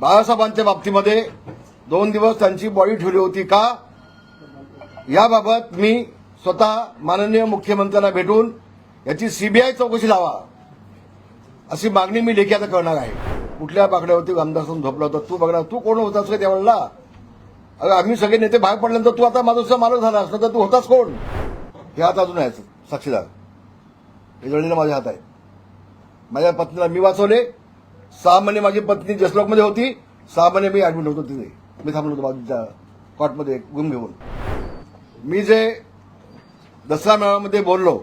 बाळासाहेबांच्या बाबतीमध्ये दोन दिवस त्यांची बॉडी ठेवली होती का? याबाबत मी स्वतः माननीय मुख्यमंत्र्यांना भेटून याची सीबीआय चौकशी लावा. अशी मागणी मी लेखी आता करणार आहे. कुठल्या बाकड्यावरती आमदार झोपला होता तू बघणार तू कोण होतास का त्यावेळेला अगं आम्ही सगळे नेते बाहेर पडल्यानंतर तू आता माझा मालक झाला असता तर तू होतास कोण? हे हात अजून आहे साक्षीदार. हे जळलेलं माझ्या हात आहे. माझ्या पत्नीला मी वाचवले. सहा महिने माझी पत्नी जसलोकमध्ये होती सहा महिने मी ऍडमिट होतो तिथे. मी थांबलो होतो बाजूच्या कॉटमध्ये गुम घेऊन. मी जे दसरा मेळाव्यामध्ये बोललो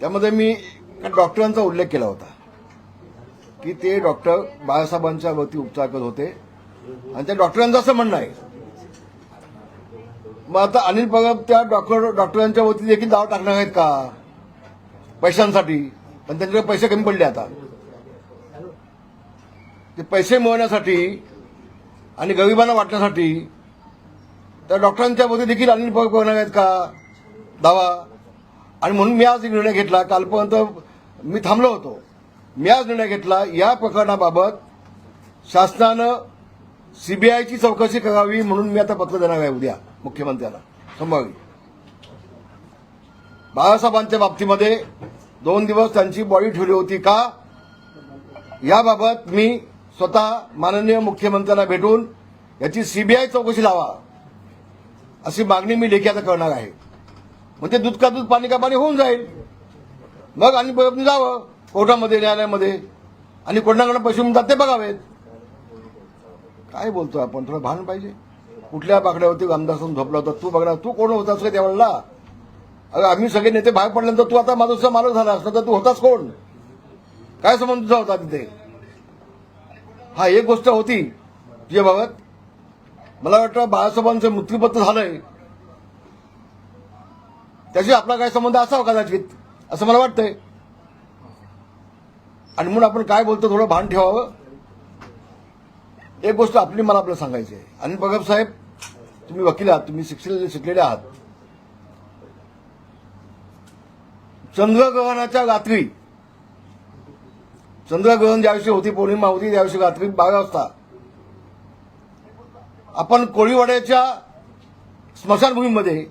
त्यामध्ये मी डॉक्टरांचा उल्लेख केला होता की ते डॉक्टर बाळासाहेबांच्या वरती उपचार करत होते. आणि त्या डॉक्टरांचं असं म्हणणं आहे मग आता अनिल परब त्या डॉक्टर डॉक्टरांच्या वरती देखील दाव टाकणार आहेत का? पैशांसाठी. पण त्यांच्याकडे पैसे कमी पडले आता. ते पैसे मिळवण्यासाठी आणि गरिबांना वाटण्यासाठी त्या डॉक्टरांच्या मध्ये देखील अनिल पगब आहेत का? दावा. आणि म्हणून मी आज एक निर्णय घेतला. कालपर्यंत मी थांबलो होतो. मी आज निर्णय घेतला. या प्रकरणाबाबत शासनानं सीबीआयची चौकशी करावी म्हणून मी आता पत्र देणार आहे उद्या मुख्यमंत्र्यांना. संभावी बाळासाहेबांच्या बाबतीमध्ये दोन दिवस त्यांची बॉडी ठेवली होती का? याबाबत मी स्वतः माननीय मुख्यमंत्र्यांना भेटून याची सीबीआय चौकशी लावा. अशी मागणी मी लेखी आता करणार आहे. म्हणजे दूध का दूध पाणी का पाणी होऊन जाईल. मग आणि जावं कोर्टामध्ये न्यायालयामध्ये. आणि कोणाकडे पैसे मिळतात ते बघावेत. काय बोलतो आपण? थोडं भान पाहिजे. कुठल्या बाकड्यावरती आमदार झोपला होता? तू बघणार तू कोण होतास का त्यावेळेला अगं आम्ही सगळे नेते बाहेर पडल्यानंतर तू आता माझा मालक झाला असता तर तू होतास कोण? काय संबंध तुझा होता तिथे? हा एक गोष्ट होती. तुझ्याबाबत मला वाटतं बाळासाहेबांचं मृत्यूपत्र झालंय. त्याशी आपला काय संबंध असावा कदाचित असं मला वाटतंय. आणि म्हणून आपण काय बोलतो थोडं भान ठेवावं. एक गोष्ट आपली मला आपल्याला सांगायची आहे. अनिल बगब साहेब तुम्ही वकील आहात तुम्ही शिक्षलेले शिकलेले आहात. चंद्रग्रहणाच्या रात्री चंद्रग्रहण ज्याविषयी होती पौर्णिमा होती त्याविषयी रात्री बारा वाजता. आपण कोळीवाड्याच्या स्मशानभूमीमध्ये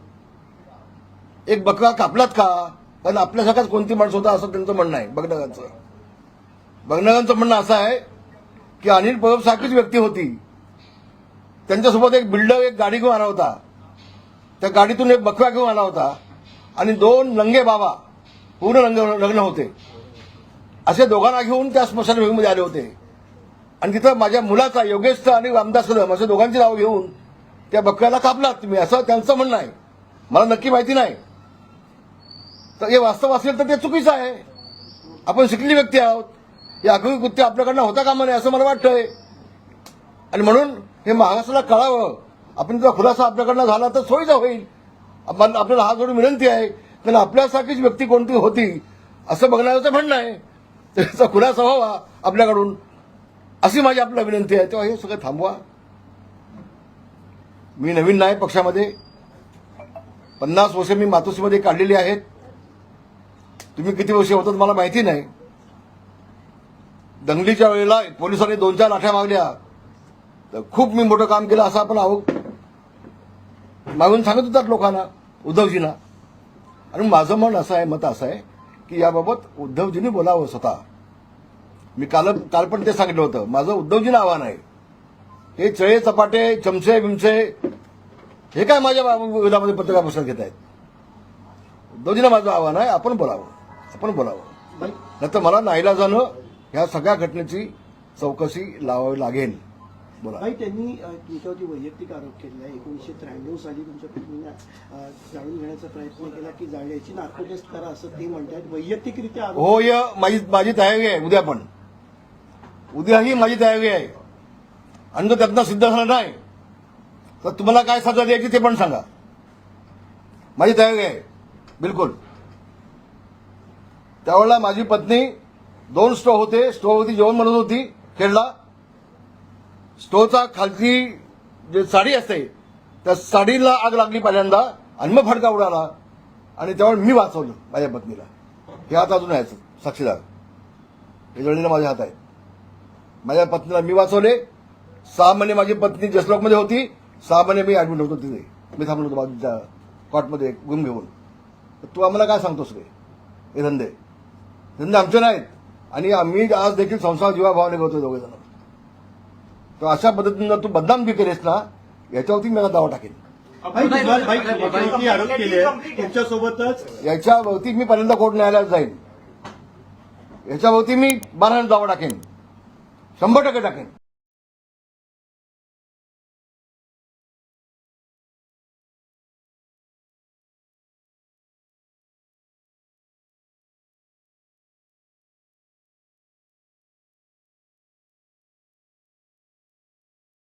एक बकरा कापलात का? कारण आपल्यासारखाच कोणती माणसं होता असं त्यांचं म्हणणं आहे बगनगांचं. बगनगांचं म्हणणं असं आहे की अनिल परब सारखीच व्यक्ती होती. त्यांच्यासोबत एक बिल्डर एक गाडी घेऊन आला होता. त्या गाडीतून एक बकरा घेऊन आला होता. आणि दोन नंगे बाबा पूर्ण रंग लग्न होते. असे दोघांना घेऊन त्या स्मशानभूमीमध्ये आले होते. आणि तिथं माझ्या मुलाचा योगेशचा आणि रामदास कदम असं दोघांची नावं घेऊन त्या बकऱ्याला कापलात तुम्ही असं त्यांचं म्हणणं आहे. मला नक्की माहिती नाही. तर हे वास्तव असेल तर ते चुकीचं आहे. आपण शिकली व्यक्ती आहोत. हे आगळी कृत्य आपल्याकडनं होता कामा नये असं मला वाटतंय. आणि म्हणून हे महाराष्ट्राला कळावं. आपण जर खुलासा आपल्याकडनं झाला तर सोयीचा होईल. आपण आपल्याला हा जोडून विनंती आहे. कारण आपल्यासारखीच व्यक्ती कोणती होती असं बघण्याचं म्हणणं आहे. त्याचा खुलासा व्हावा आपल्याकडून. अशी माझी आपल्याला विनंती आहे. तेव्हा हे सगळं थांबवा. मी नवीन नाही पक्षामध्ये पन्नास वर्ष मी मातोश्रीमध्ये काढलेली आहेत. तुम्ही किती वर्ष होतात मला माहिती नाही. दंगलीच्या वेळेला पोलिसांनी दोन चार लाठ्या मागल्या. तर खूप मी मोठं काम केलं असं आपण आहोत. मागून सांगत होतात लोकांना उद्धवजींना. आणि माझं मन असं आहे मत असं आहे की याबाबत उद्धवजींनी बोलावं स्वतः. मी काल काल पण ते सांगितलं होतं. माझं उद्धवजींना आव्हान आहे. हे चळे चपाटे चमचे बिमचे हे काय माझ्या विरोधामध्ये पत्रकार परिषद घेत आहेत उद्धवजींना माझं आव्हान आहे आपण बोलावं. आपण बोलावं. नाही तर मला नाईलाजानं ह्या सगळ्या घटनेची चौकशी लावावी लागेल. बोला. भाई त्यांनी अ, तुमच्यावरती वैयक्तिक आरोप केलेला आहे. एकोणीसशे त्र्याण्णव साली तुमच्या पत्नीने अ, जाणून घेण्याचा प्रयत्न केला की जाळण्याची नार्को टेस्ट करा असं ते म्हणतात वैयक्तिकरित्या आरोप होय माझी माझी तयारी आहे उद्या पण. उद्याही माझी तयारी आहे. आणि जर त्यातनं सिद्ध झालं नाही. तर तुम्हाला काय सजा द्यायची ते पण सांगा. माझी तयारी आहे बिलकुल. त्यावेळेला माझी पत्नी दोन स्टोव होते स्टोववरती जेवण बनवत होती खेळला. स्टोचा खालची जे साडी असते त्या साडीला आग लागली पहिल्यांदा आणि मग फडका उडाला आणि त्यावेळेला मी वाचवलं माझ्या पत्नीला. हे हात अजून आहे साक्षीदार. हे जळलेलं माझ्या हात आहे. माझ्या पत्नीला मी वाचवले सहा महिने माझी पत्नी जसलोकमध्ये होती सहा महिने मी ऍडमिट होतो तिथे. मी थांबलो होतो बाजूच्या कॉटमध्ये गुम घेऊन. तर तू आम्हाला काय सांगतोस रे? हे धंदे. धंदे आमचे नाहीत. आणि आम्ही आज देखील संसार जीवाभावाने करतो दोघे जण तर अशा पद्धतीनं तू बदनाम केलेस ना याच्यावरती मी आता दावा टाकेन. आरोप केले तुमच्यासोबतच याच्यावरती मी पहिल्यांदा कोर्ट न्यायालयात जाईन. याच्यावरती मी बारा दावा टाकेन. शंभर टक्के टाकेन.